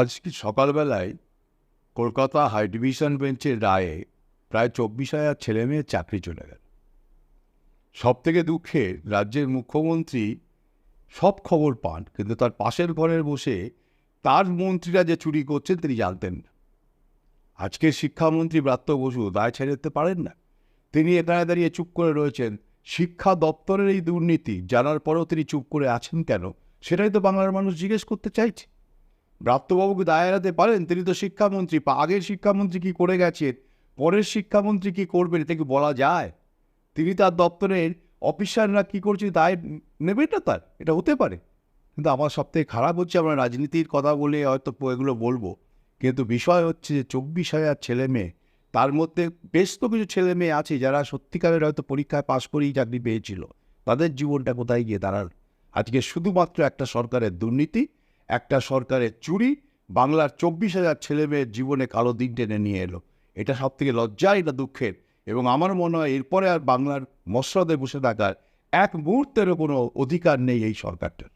আজকে সকালবেলায় Kolkata high division বেঞ্চের রায়ে প্রায় চব্বিশ হাজার ছেলে মেয়ের চাকরি চলে গেল। সব থেকে দুঃখের রাজ্যের মুখ্যমন্ত্রী সব খবর পান, কিন্তু তার পাশের ঘরের বসে তার মন্ত্রীরা যে চুরি করছেন তিনি জানতেন না। আজকের শিক্ষামন্ত্রী ব্রাত্য বসু দায় ছেড়ে দিতে পারেন না। তিনি এখানে দাঁড়িয়ে চুপ করে রয়েছেন। শিক্ষা দপ্তরের এই দুর্নীতি জানার পরেও তিনি চুপ করে আছেন কেন? সেটাই তো বাংলার মানুষ জিজ্ঞেস করতে চাইছে। ব্রাত্যবাবুকে দায় এড়াতে পারেন? তিনি তো শিক্ষামন্ত্রী আগের শিক্ষামন্ত্রী কি করে গেছেন? পরের শিক্ষামন্ত্রী কি করবেন? এটা কি বলা যায়? তিনি তার দপ্তরের অফিসাররা কি করছে দায় নেবেন না তার? এটা হতে পারে। কিন্তু আমার সবথেকে খারাপ হচ্ছে আমরা রাজনীতির কথা বলে হয়তো এগুলো বলব। কিন্তু বিষয় হচ্ছে যে চব্বিশ হাজার ছেলে মেয়ে, তার মধ্যে বেশ তো কিছু ছেলে মেয়ে আছে যারা সত্যিকারের হয়তো পরীক্ষায় পাশ করেই চাকরি পেয়েছিল। তাদের জীবনটা কোথায় গিয়ে দাঁড়াল? আজকে শুধুমাত্র একটা সরকারের দুর্নীতি একটা সরকারের চুরি, বাংলার চব্বিশ হাজার ছেলে মেয়ের জীবনে কালো দিন টেনে নিয়ে এলো। এটা সব থেকে লজ্জা এটা দুঃখের। এবং আমার মনে হয় এরপরে আর বাংলার মসরদে বসে থাকার এক মুহূর্তেরও কোনো অধিকার নেই এই সরকারটার।